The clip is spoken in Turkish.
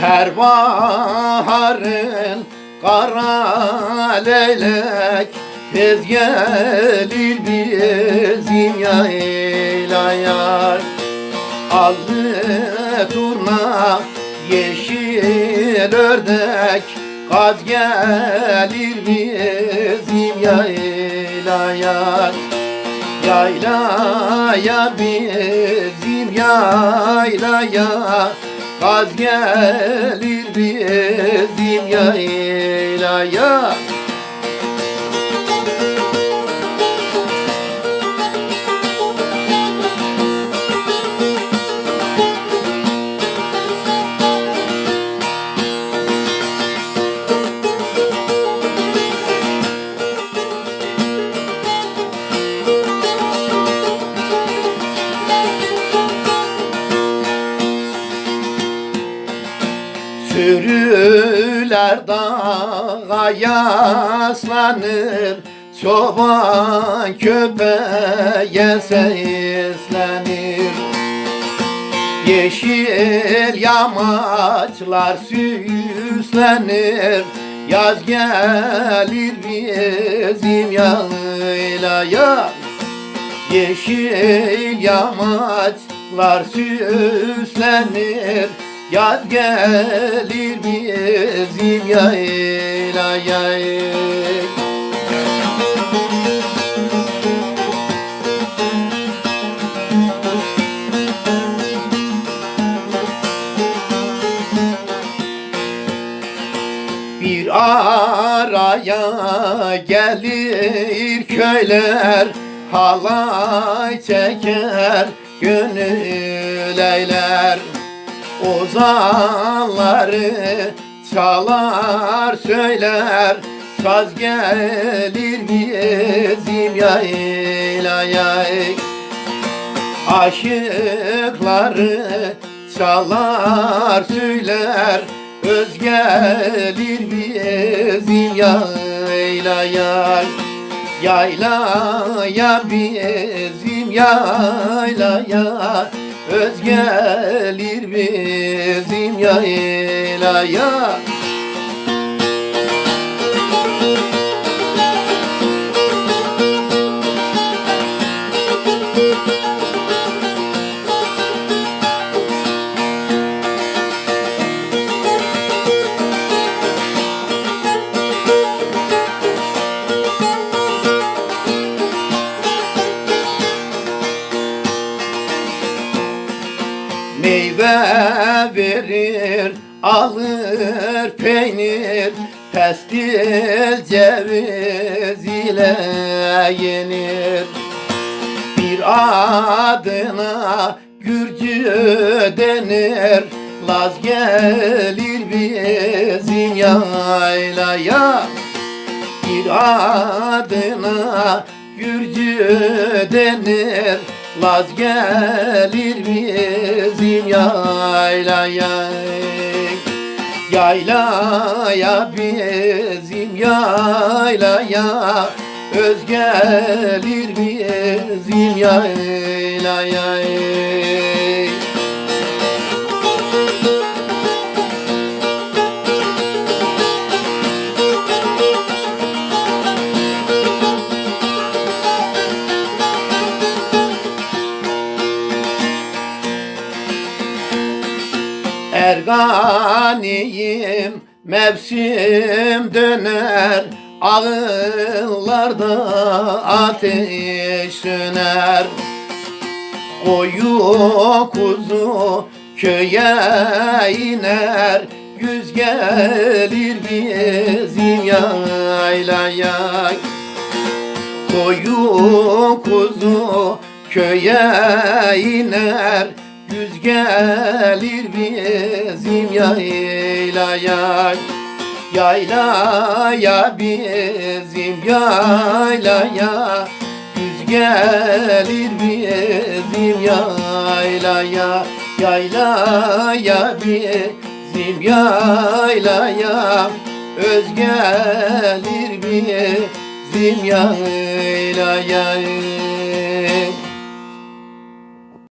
Her baharın kara leylek Tez gelir bizim yaylaya Aldı turna yeşil ördek Kaz gelir bizim yaylaya Yaylaya bizim yaylaya Kaz gelir bizim yaylaya Sürüler dağa yaslanır. Çoban köpeğe seslenir. Yeşil yamaçlar süslenir. Yaz gelir bizim yaylaya Yeşil yamaçlar süslenir Yaz gelir bizim yaylaya Bir araya gelir köyler Halay çeker gönül eyler Ozanları çalar söyler Saz gelir bizim yaylaya Aşıkları çalar söyler Öz gelir bizim yaylaya Yaylaya bizim yaylaya Öz gelir bizim yaylaya Meyve verir, alır peynir Pestil ceviz ile yenir. Bir adına Gürcü denir Laz gelir bizim yaylaya. Bir adına Gürcü denir Laz gelir bizim yaylaya. Yaylaya bizim yaylaya. Öz gelir bizim yaylaya Erganiyim mevsim döner Ağıllarda ateş söner Koyu kuzu köye iner Güz gelir bizim yaylaya Koyu kuzu köye iner Güz gelir bizim yaylaya. Yaylaya bizim yaylaya. Güz gelir bizim yaylaya. Yaylaya bizim yaylaya. Öz gelir bizim yaylaya